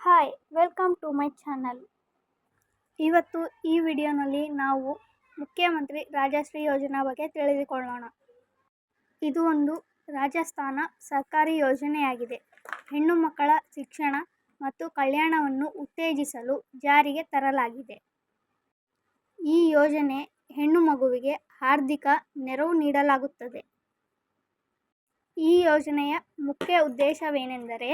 Hi welcome to my channel ಇವತ್ತು ಈ ವಿಡಿಯೋನಲ್ಲಿ ನಾವು ಮುಖ್ಯಮಂತ್ರಿ ರಾಜಶ್ರೀ ಯೋಜನಾ ಬಗ್ಗೆ ತಿಳಿದುಕೊಳ್ಳೋಣ. ಇದು ಒಂದು ರಾಜಸ್ಥಾನ ಸರ್ಕಾರಿ ಯೋಜನೆಯಾಗಿದೆ. ಹೆಣ್ಣು ಮಕ್ಕಳ ಶಿಕ್ಷಣ ಮತ್ತು ಕಲ್ಯಾಣವನ್ನು ಉತ್ತೇಜಿಸಲು ಜಾರಿಗೆ ತರಲಾಗಿದೆ. ಈ ಯೋಜನೆ ಹೆಣ್ಣು ಮಗುವಿಗೆ ಆರ್ಥಿಕ ನೆರವು ನೀಡಲಾಗುತ್ತದೆ. ಈ ಯೋಜನೆಯ ಮುಖ್ಯ ಉದ್ದೇಶವೇನೆಂದರೆ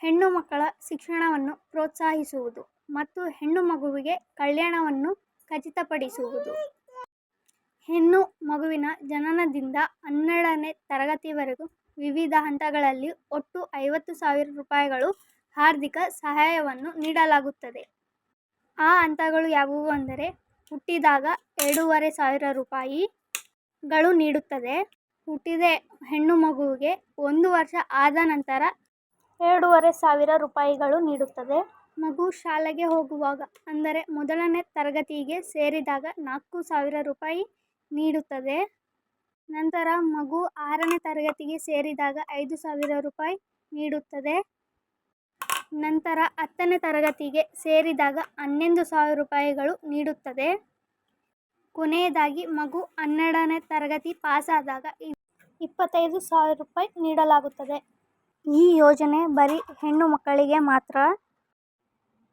ಹೆಣ್ಣು ಮಕ್ಕಳ ಶಿಕ್ಷಣವನ್ನು ಪ್ರೋತ್ಸಾಹಿಸುವುದು ಮತ್ತು ಹೆಣ್ಣು ಮಗುವಿಗೆ ಕಲ್ಯಾಣವನ್ನು ಖಚಿತಪಡಿಸುವುದು. ಹೆಣ್ಣು ಮಗುವಿನ ಜನನದಿಂದ ಹನ್ನೆರಡನೇ ತರಗತಿವರೆಗೂ ವಿವಿಧ ಹಂತಗಳಲ್ಲಿ ಒಟ್ಟು ಐವತ್ತು ಸಾವಿರ ರೂಪಾಯಿಗಳು ಆರ್ಥಿಕ ಸಹಾಯವನ್ನು ನೀಡಲಾಗುತ್ತದೆ. ಆ ಹಂತಗಳು ಯಾವುವು ಅಂದರೆ ಹುಟ್ಟಿದಾಗ ಎರಡೂವರೆ ಸಾವಿರ ರೂಪಾಯಿಗಳು ನೀಡುತ್ತದೆ. ಹುಟ್ಟಿದ ಹೆಣ್ಣು ಮಗುವಿಗೆ ಒಂದು ವರ್ಷ ಆದ ನಂತರ ಎರಡೂವರೆ ಸಾವಿರ ರೂಪಾಯಿಗಳು ನೀಡುತ್ತದೆ. ಮಗು ಶಾಲೆಗೆ ಹೋಗುವಾಗ, ಅಂದರೆ ಮೊದಲನೇ ತರಗತಿಗೆ ಸೇರಿದಾಗ ನಾಲ್ಕು ಸಾವಿರ ರೂಪಾಯಿ ನೀಡುತ್ತದೆ. ನಂತರ ಮಗು ಆರನೇ ತರಗತಿಗೆ ಸೇರಿದಾಗ ಐದು ಸಾವಿರ ರೂಪಾಯಿ ನೀಡುತ್ತದೆ. ನಂತರ ಹತ್ತನೇ ತರಗತಿಗೆ ಸೇರಿದಾಗ ಹನ್ನೊಂದು ಸಾವಿರ ರೂಪಾಯಿಗಳು ನೀಡುತ್ತದೆ. ಕೊನೆಯದಾಗಿ ಮಗು ಹನ್ನೆರಡನೇ ತರಗತಿ ಪಾಸಾದಾಗ ಇಪ್ಪತ್ತೈದು ಸಾವಿರ ರೂಪಾಯಿ ನೀಡಲಾಗುತ್ತದೆ. ಈ ಯೋಜನೆ ಬರೀ ಹೆಣ್ಣು ಮಕ್ಕಳಿಗೆ ಮಾತ್ರ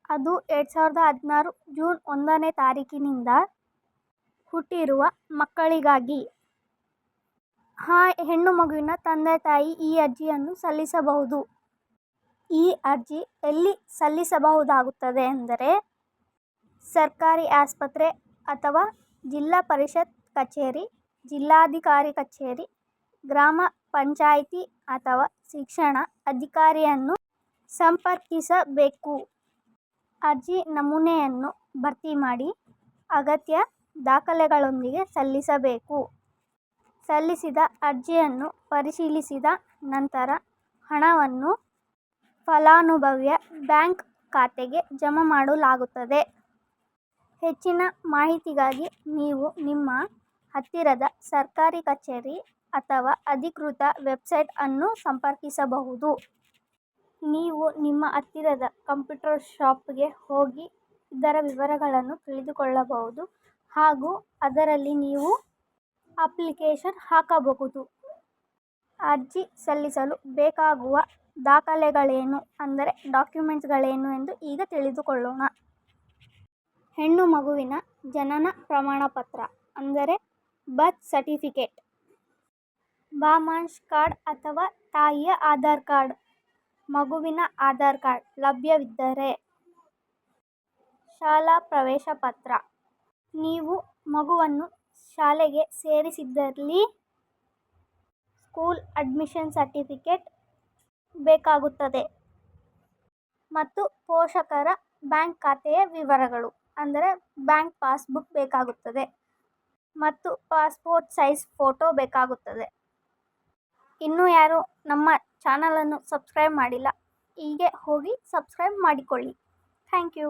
ಅದು ಎರಡು ಸಾವಿರದ ಹದಿನಾರು ಜೂನ್ ಒಂದನೇ ತಾರೀಕಿನಿಂದ ಹುಟ್ಟಿರುವ ಮಕ್ಕಳಿಗಾಗಿ. ಆ ಹೆಣ್ಣು ಮಗುವಿನ ತಂದೆ ತಾಯಿ ಈ ಅರ್ಜಿಯನ್ನು ಸಲ್ಲಿಸಬಹುದು. ಈ ಅರ್ಜಿ ಎಲ್ಲಿ ಸಲ್ಲಿಸಬಹುದಾಗುತ್ತದೆ ಎಂದರೆ ಸರ್ಕಾರಿ ಆಸ್ಪತ್ರೆ ಅಥವಾ ಜಿಲ್ಲಾ ಪರಿಷತ್ ಕಚೇರಿ, ಜಿಲ್ಲಾಧಿಕಾರಿ ಕಚೇರಿ, ಗ್ರಾಮ ಪಂಚಾಯಿತಿ ಅಥವಾ ಶಿಕ್ಷಣ ಅಧಿಕಾರಿಯನ್ನು ಸಂಪರ್ಕಿಸಬೇಕು. ಅರ್ಜಿ ನಮೂನೆಯನ್ನು ಭರ್ತಿ ಮಾಡಿ ಅಗತ್ಯ ದಾಖಲೆಗಳೊಂದಿಗೆ ಸಲ್ಲಿಸಬೇಕು. ಸಲ್ಲಿಸಿದ ಅರ್ಜಿಯನ್ನು ಪರಿಶೀಲಿಸಿದ ನಂತರ ಹಣವನ್ನು ಫಲಾನುಭವಿಯ ಬ್ಯಾಂಕ್ ಖಾತೆಗೆ ಜಮಾ ಮಾಡಲಾಗುತ್ತದೆ. ಹೆಚ್ಚಿನ ಮಾಹಿತಿಗಾಗಿ ನೀವು ನಿಮ್ಮ ಹತ್ತಿರದ ಸರ್ಕಾರಿ ಕಚೇರಿ ಅಥವಾ ಅಧಿಕೃತ ವೆಬ್ಸೈಟ್ ಅನ್ನು ಸಂಪರ್ಕಿಸಬಹುದು. ನೀವು ನಿಮ್ಮ ಹತ್ತಿರದ ಕಂಪ್ಯೂಟರ್ ಶಾಪ್ಗೆ ಹೋಗಿ ಇದರ ವಿವರಗಳನ್ನು ತಿಳಿದುಕೊಳ್ಳಬಹುದು ಹಾಗೂ ಅದರಲ್ಲಿ ನೀವು ಅಪ್ಲಿಕೇಶನ್ ಹಾಕಬಹುದು. ಅರ್ಜಿ ಸಲ್ಲಿಸಲು ಬೇಕಾಗುವ ದಾಖಲೆಗಳೇನು ಅಂದರೆ ಡಾಕ್ಯುಮೆಂಟ್ಸ್ಗಳೇನು ಎಂದು ಈಗ ತಿಳಿದುಕೊಳ್ಳೋಣ. ಹೆಣ್ಣು ಮಗುವಿನ ಜನನ ಪ್ರಮಾಣಪತ್ರ ಅಂದರೆ ಬರ್ತ್ ಸರ್ಟಿಫಿಕೇಟ್. ಬಾಮಾಂಶ್ ಕಾರ್ಡ್ ಅಥವಾ ತಾಯಿಯ ಆಧಾರ್ ಕಾರ್ಡ್, ಮಗುವಿನ ಆಧಾರ್ ಕಾರ್ಡ್ ಲಭ್ಯವಿದ್ದರೆ. ಶಾಲಾ ಪ್ರವೇಶ ಪತ್ರ. ನೀವು ಮಗುವನ್ನು ಶಾಲೆಗೆ ಸೇರಿಸಿದ್ದಲ್ಲಿ ಸ್ಕೂಲ್ ಅಡ್ಮಿಷನ್ ಸರ್ಟಿಫಿಕೇಟ್ ಬೇಕಾಗುತ್ತದೆ ಮತ್ತು ಪೋಷಕರ ಬ್ಯಾಂಕ್ ಖಾತೆಯ ವಿವರಗಳು, ಅಂದರೆ ಬ್ಯಾಂಕ್ ಪಾಸ್ಬುಕ್ ಬೇಕಾಗುತ್ತದೆ ಮತ್ತು ಪಾಸ್ಪೋರ್ಟ್ ಸೈಜ್ ಫೋಟೋ ಬೇಕಾಗುತ್ತದೆ. ಇನ್ನೂ ಯಾರು ನಮ್ಮ ಚಾನಲನ್ನು ಸಬ್ಸ್ಕ್ರೈಬ್ ಮಾಡಿಲ್ಲ ಹೀಗೆ ಹೋಗಿ ಸಬ್ಸ್ಕ್ರೈಬ್ ಮಾಡಿಕೊಳ್ಳಿ. Thank you.